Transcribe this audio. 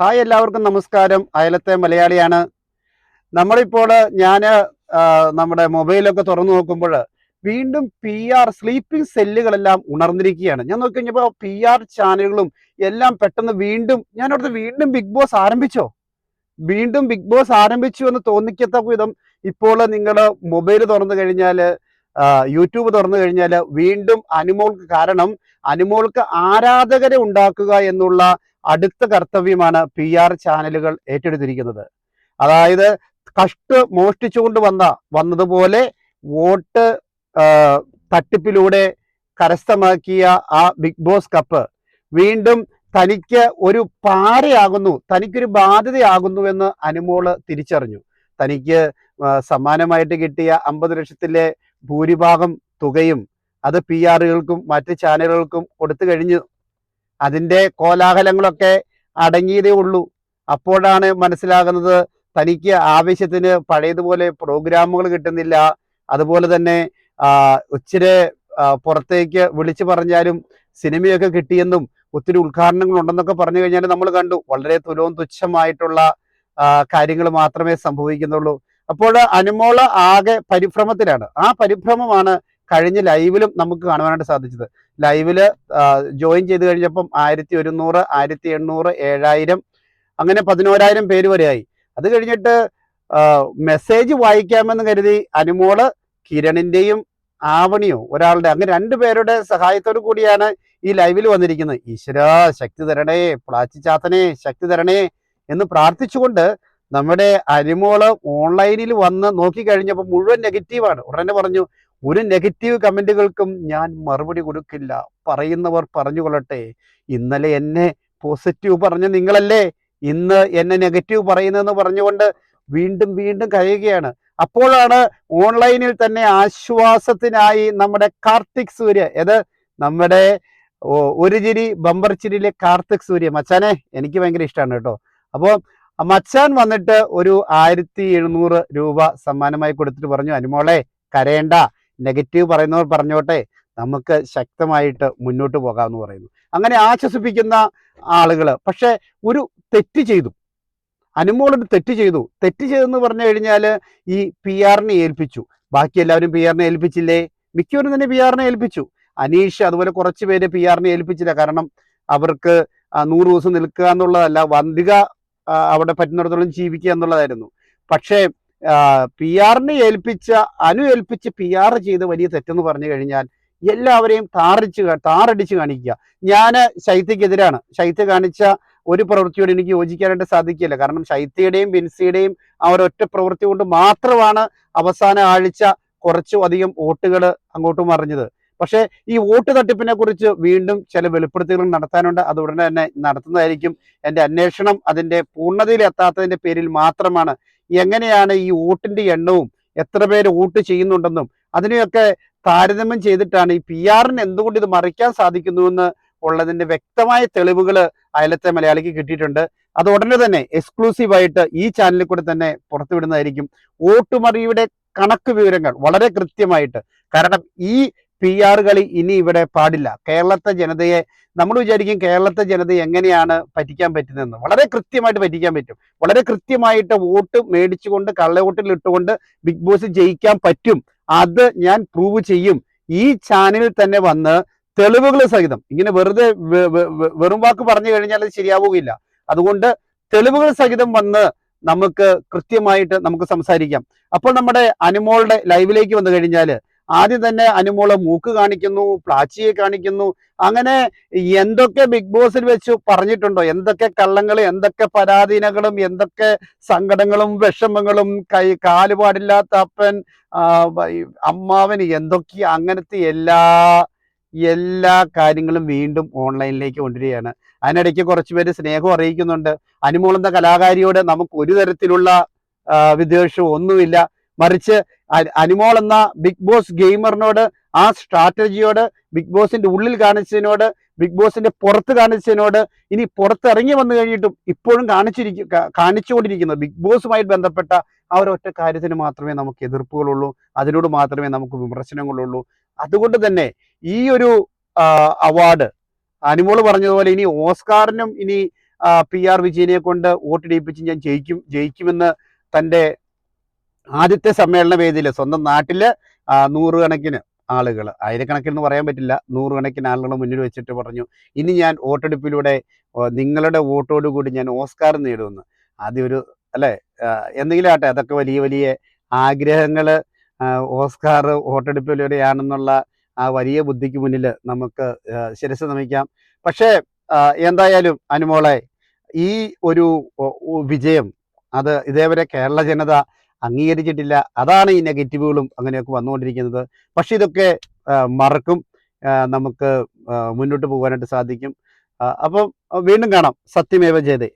Hi എല്ലാവർക്കും നമസ്കാരം. അയലത്തെ മലയാളിയാണ്. നമ്മളിപ്പോൾ ഞാൻ നമ്മുടെ മൊബൈലൊക്കെ തുറന്നു നോക്കുമ്പോൾ വീണ്ടും പി ആർ സ്ലീപ്പിംഗ് സെല്ലുകളെല്ലാം ഉണർന്നിരിക്കുകയാണ്. ഞാൻ നോക്കി കഴിഞ്ഞപ്പോൾ പി ആർ ചാനലുകളും എല്ലാം പെട്ടെന്ന് വീണ്ടും ഞാൻ അവിടുത്തെ വീണ്ടും ബിഗ് ബോസ് ആരംഭിച്ചോ? വീണ്ടും ബിഗ് ബോസ് ആരംഭിച്ചു എന്ന് തോന്നിക്കത്ത വിധം ഇപ്പോൾ നിങ്ങൾ മൊബൈൽ തുറന്നു കഴിഞ്ഞാൽ യൂട്യൂബ് തുറന്നു കഴിഞ്ഞാൽ വീണ്ടും അനുമോൾക്ക് കാരണം അനുമോൾക്ക് ആരാധകരെ ഉണ്ടാക്കുക എന്നുള്ള അടുത്ത കർത്തവ്യമാണ് പി ആർ ചാനലുകൾ ഏറ്റെടുത്തിരിക്കുന്നത്. അതായത് കഷ്ട മോഷ്ടിച്ചുകൊണ്ട് വന്ന വന്നതുപോലെ വോട്ട് തട്ടിപ്പിലൂടെ കരസ്ഥമാക്കിയ ആ ബിഗ് ബോസ് കപ്പ് വീണ്ടും തനിക്ക് ഒരു പാരയാകുന്നു തനിക്കൊരു ബാധ്യതയാകുന്നു എന്ന് അനുമോൾ തിരിച്ചറിഞ്ഞു. തനിക്ക് സമ്മാനമായിട്ട് കിട്ടിയ അമ്പത് ലക്ഷത്തിലെ ഭൂരിഭാഗം തുകയും അത് പി ആറുകൾക്കും മറ്റ് ചാനലുകൾക്കും കൊടുത്തു കഴിഞ്ഞു. അതിന്റെ കോലാഹലങ്ങളൊക്കെ അടങ്ങിയതേ ഉള്ളൂ. അപ്പോഴാണ് മനസ്സിലാകുന്നത് തനിക്ക് ആവശ്യത്തിന് പഴയതുപോലെ പ്രോഗ്രാമുകൾ കിട്ടുന്നില്ല. അതുപോലെ തന്നെ ഉച്ചരെ പുറത്തേക്ക് വിളിച്ചു പറഞ്ഞാലും സിനിമയൊക്കെ കിട്ടിയെന്നും ഒത്തിരി ഉദ്ഘാടനങ്ങൾ ഉണ്ടെന്നൊക്കെ പറഞ്ഞു കഴിഞ്ഞാൽ നമ്മൾ കണ്ടു. വളരെ തുലവും തുച്ഛമായിട്ടുള്ള കാര്യങ്ങൾ മാത്രമേ സംഭവിക്കുന്നുള്ളൂ. അപ്പോൾ അനുമോള ആകെ പരിഭ്രമത്തിലാണ്. ആ പരിഭ്രമമാണ് കഴിഞ്ഞ ലൈവിലും നമുക്ക് കാണുവാനായിട്ട് സാധിച്ചത്. ലൈവിൽ ജോയിൻ ചെയ്ത് കഴിഞ്ഞപ്പം ആയിരത്തി ഒരുന്നൂറ് ആയിരത്തി എണ്ണൂറ് ഏഴായിരം അങ്ങനെ പതിനോരായിരം പേര് വരെയായി. അത് കഴിഞ്ഞിട്ട് മെസ്സേജ് വായിക്കാമെന്ന് കരുതി അനുമോൾ കിരണിന്റെയും ആവണിയോ ഒരാളുടെ അങ്ങനെ രണ്ടു പേരുടെ സഹായത്തോടു കൂടിയാണ് ഈ ലൈവിൽ വന്നിരിക്കുന്നത്. ഈശ്വര ശക്തി തരണേ പ്ലാച്ചി ചാത്തനെ ശക്തി തരണേ എന്ന് പ്രാർത്ഥിച്ചുകൊണ്ട് നമ്മുടെ അരിമോൾ ഓൺലൈനിൽ വന്ന് നോക്കി കഴിഞ്ഞപ്പോൾ മുഴുവൻ നെഗറ്റീവാണ് ഉടനെ പറഞ്ഞു ഒരു നെഗറ്റീവ് കമന്റുകൾക്കും ഞാൻ മറുപടി കൊടുക്കില്ല. പറയുന്നവർ പറഞ്ഞുകൊള്ളട്ടെ. ഇന്നലെ എന്നെ പോസിറ്റീവ് പറഞ്ഞ നിങ്ങളല്ലേ? ഇന്ന് എന്നെ നെഗറ്റീവ് പറയുന്നതെന്ന് പറഞ്ഞുകൊണ്ട് വീണ്ടും വീണ്ടും കഴിയുകയാണ് അപ്പോഴാണ് ഓൺലൈനിൽ തന്നെ ആശ്വാസത്തിനായി നമ്മുടെ കാർത്തിക് സൂര്യ ഏത്? നമ്മുടെ ഒരു ചിരി ബമ്പർ ചിരിയിലെ കാർത്തിക് സൂര്യ. മച്ചാനെ എനിക്ക് ഭയങ്കര ഇഷ്ടമാണ് കേട്ടോ. അപ്പോൾ മച്ചാൻ വന്നിട്ട് ഒരു ആയിരത്തി എഴുന്നൂറ് രൂപ സമ്മാനമായി കൊടുത്തിട്ട് പറഞ്ഞു അനുമോളെ കരയണ്ട. നെഗറ്റീവ് പറയുന്നവർ പറഞ്ഞോട്ടെ നമുക്ക് ശക്തമായിട്ട് മുന്നോട്ട് പോകാമെന്ന് പറയുന്നു. അങ്ങനെ ആശ്വസിപ്പിക്കുന്ന ആളുകൾ പക്ഷേ ഒരു തെറ്റ് ചെയ്തു. അനുമോളൊരു തെറ്റ് ചെയ്തു. തെറ്റ് ചെയ്തെന്ന് പറഞ്ഞു കഴിഞ്ഞാൽ ഈ പി ആറിനെ ഏൽപ്പിച്ചു. ബാക്കി എല്ലാവരും പി ആറിനെ ഏൽപ്പിച്ചില്ലേ? മിക്കവരും തന്നെ പി ആറിനെ ഏൽപ്പിച്ചു. അനീഷ് അതുപോലെ കുറച്ച് പേര് പി ആറിനെ ഏൽപ്പിച്ചില്ല. കാരണം അവർക്ക് നൂറ് ദിവസം നിൽക്കുക എന്നുള്ളതല്ല വന്തിക അവിടെ പറ്റുന്നിടത്തോളം ജീവിക്കുക എന്നുള്ളതായിരുന്നു. പക്ഷേ പി ആറിനെ ഏൽപ്പിച്ച അനു ഏൽപ്പിച്ച് പി ആർ ചെയ്ത് വലിയ തെറ്റെന്ന് പറഞ്ഞു കഴിഞ്ഞാൽ എല്ലാവരെയും താറിച്ച് താറടിച്ച് കാണിക്കുക. ഞാൻ ശൈത്യക്കെതിരാണ്. ശൈത്യ കാണിച്ച ഒരു പ്രവൃത്തിയോട് എനിക്ക് യോജിക്കാനായിട്ട് സാധിക്കില്ല. കാരണം ശൈത്യയുടെയും ബിൻസിയുടെയും ആ ഒരൊറ്റ പ്രവൃത്തി കൊണ്ട് മാത്രമാണ് അവസാന ആഴ്ച കുറച്ചു അധികം വോട്ടുകൾ അങ്ങോട്ട് മറിഞ്ഞത്. പക്ഷേ ഈ വോട്ട് തട്ടിപ്പിനെ കുറിച്ച് വീണ്ടും ചില വെളിപ്പെടുത്തലുകൾ നടത്താനുണ്ട്. അത് ഉടനെ തന്നെ നടത്തുന്നതായിരിക്കും. എന്റെ അന്വേഷണം അതിന്റെ പൂർണതയിൽ എത്താത്തതിന്റെ പേരിൽ മാത്രമാണ് എങ്ങനെയാണ് ഈ വോട്ടിന്റെ എണ്ണവും എത്ര പേര് വോട്ട് ചെയ്യുന്നുണ്ടെന്നും അതിനെയൊക്കെ താരതമ്യം ചെയ്തിട്ടാണ് ഈ പി ആറിന് എന്തുകൊണ്ട് ഇത് മറിക്കാൻ സാധിക്കുന്നുവെന്ന് ഉള്ളതിന്റെ വ്യക്തമായ തെളിവുകൾ അയലത്തെ മലയാളിക്ക് കിട്ടിയിട്ടുണ്ട്. അത് ഉടനെ തന്നെ എക്സ്ക്ലൂസീവ് ആയിട്ട് ഈ ചാനലിൽ കൂടെ തന്നെ പുറത്തുവിടുന്നതായിരിക്കും. വോട്ടുമറിയുടെ കണക്ക് വിവരങ്ങൾ വളരെ കൃത്യമായിട്ട്. കാരണം ഈ പി ആർ കളി ഇനി ഇവിടെ പാടില്ല. കേരളത്തെ ജനതയെ നമ്മൾ വിചാരിക്കും കേരളത്തെ ജനത എങ്ങനെയാണ് പറ്റിക്കാൻ പറ്റുന്നതെന്ന്. വളരെ കൃത്യമായിട്ട് പറ്റിക്കാൻ പറ്റും. വളരെ കൃത്യമായിട്ട് വോട്ട് മേടിച്ചുകൊണ്ട് കള്ളവോട്ടിൽ ഇട്ടുകൊണ്ട് ബിഗ് ബോസ് ജയിക്കാൻ പറ്റും. അത് ഞാൻ പ്രൂവ് ചെയ്യും. ഈ ചാനലിൽ തന്നെ വന്ന് തെളിവുകൾ സഹിതം ഇങ്ങനെ വെറുതെ വെറും വാക്ക് പറഞ്ഞു കഴിഞ്ഞാൽ അത് ശരിയാവുകയില്ല. അതുകൊണ്ട് തെളിവുകൾ സഹിതം വന്ന് നമുക്ക് കൃത്യമായിട്ട് നമുക്ക് സംസാരിക്കാം. അപ്പോൾ നമ്മുടെ അനുമോളുടെ ലൈവിലേക്ക് വന്നു കഴിഞ്ഞാൽ ആദ്യം തന്നെ അനുമോൾ മൂക്ക് കാണിക്കുന്നു പ്ലാച്ചിയെ കാണിക്കുന്നു. അങ്ങനെ എന്തൊക്കെ ബിഗ് ബോസിൽ വെച്ച് പറഞ്ഞിട്ടുണ്ടോ? എന്തൊക്കെ കള്ളങ്ങളും എന്തൊക്കെ പരാധീനകളും എന്തൊക്കെ സങ്കടങ്ങളും വിഷമങ്ങളും കൈ കാലുപാടില്ലാത്ത അപ്പൻ അമ്മാവന് എന്തൊക്കെ അങ്ങനത്തെ എല്ലാ എല്ലാ കാര്യങ്ങളും വീണ്ടും ഓൺലൈനിലേക്ക് കൊണ്ടുവരികയാണ്. അതിനിടയ്ക്ക് കുറച്ച് പേര് സ്നേഹം അറിയിക്കുന്നുണ്ട്. അനുമോളുന്ന കലാകാരിയോട് നമുക്ക് ഒരു തരത്തിലുള്ള വിദ്വേഷവും ഒന്നുമില്ല. മറിച്ച് അനിമോൾ അനുമോൾ എന്ന ബിഗ് ബോസ് ഗെയിമറിനോട് ആ സ്ട്രാറ്റജിയോട് ബിഗ് ബോസിന്റെ ഉള്ളിൽ കാണിച്ചതിനോട് ബിഗ് ബോസിന്റെ പുറത്ത് കാണിച്ചതിനോട് ഇനി പുറത്തിറങ്ങി വന്നു കഴിഞ്ഞിട്ടും ഇപ്പോഴും കാണിച്ചിരിക്കും കാണിച്ചുകൊണ്ടിരിക്കുന്നത് ബിഗ് ബോസുമായിട്ട് ബന്ധപ്പെട്ട ആ ഒരൊറ്റ കാര്യത്തിന് മാത്രമേ നമുക്ക് എതിർപ്പുകളുള്ളൂ. അതിനോട് മാത്രമേ നമുക്ക് വിമർശനങ്ങളുള്ളൂ. അതുകൊണ്ട് തന്നെ ഈ ഒരു അവാർഡ് അനിമോൾ പറഞ്ഞതുപോലെ ഇനി ഓസ്കാറിനും ഇനി പി ആർ വിജയനെ കൊണ്ട് വോട്ടിടിപ്പിച്ച് ഞാൻ ജയിക്കും ജയിക്കുമെന്ന് തന്റെ ആദ്യത്തെ സമ്മേളന വേദിയിൽ സ്വന്തം നാട്ടിൽ നൂറുകണക്കിന് ആളുകൾ ആയിരക്കണക്കിന് പറയാൻ പറ്റില്ല. നൂറുകണക്കിന് ആളുകൾ മുന്നിൽ വെച്ചിട്ട് പറഞ്ഞു ഇനി ഞാൻ വോട്ടെടുപ്പിലൂടെ നിങ്ങളുടെ വോട്ടോടുകൂടി ഞാൻ ഓസ്കാർ നേടുമെന്ന്. ആദ്യം ഒരു അല്ലേ? എന്തെങ്കിലും ആട്ടെ അതൊക്കെ വലിയ വലിയ ആഗ്രഹങ്ങൾ ഓസ്കാർ വോട്ടെടുപ്പിലൂടെയാണെന്നുള്ള ആ വലിയ ബുദ്ധിക്ക് മുന്നിൽ നമുക്ക് ശിരസ് നമിക്കാം. പക്ഷേ എന്തായാലും അനുമോളെ ഈ ഒരു വിജയം അത് ഇതേവരെ കേരള ജനത അംഗീകരിച്ചിട്ടില്ല. അതാണ് ഈ നെഗറ്റീവുകളും അങ്ങനെയൊക്കെ വന്നുകൊണ്ടിരിക്കുന്നത്. പക്ഷെ ഇതൊക്കെ മറക്കും. നമുക്ക് മുന്നോട്ട് പോകാനായിട്ട് സാധിക്കും. അപ്പം വീണ്ടും കാണാം. സത്യമേവ ജയതേ.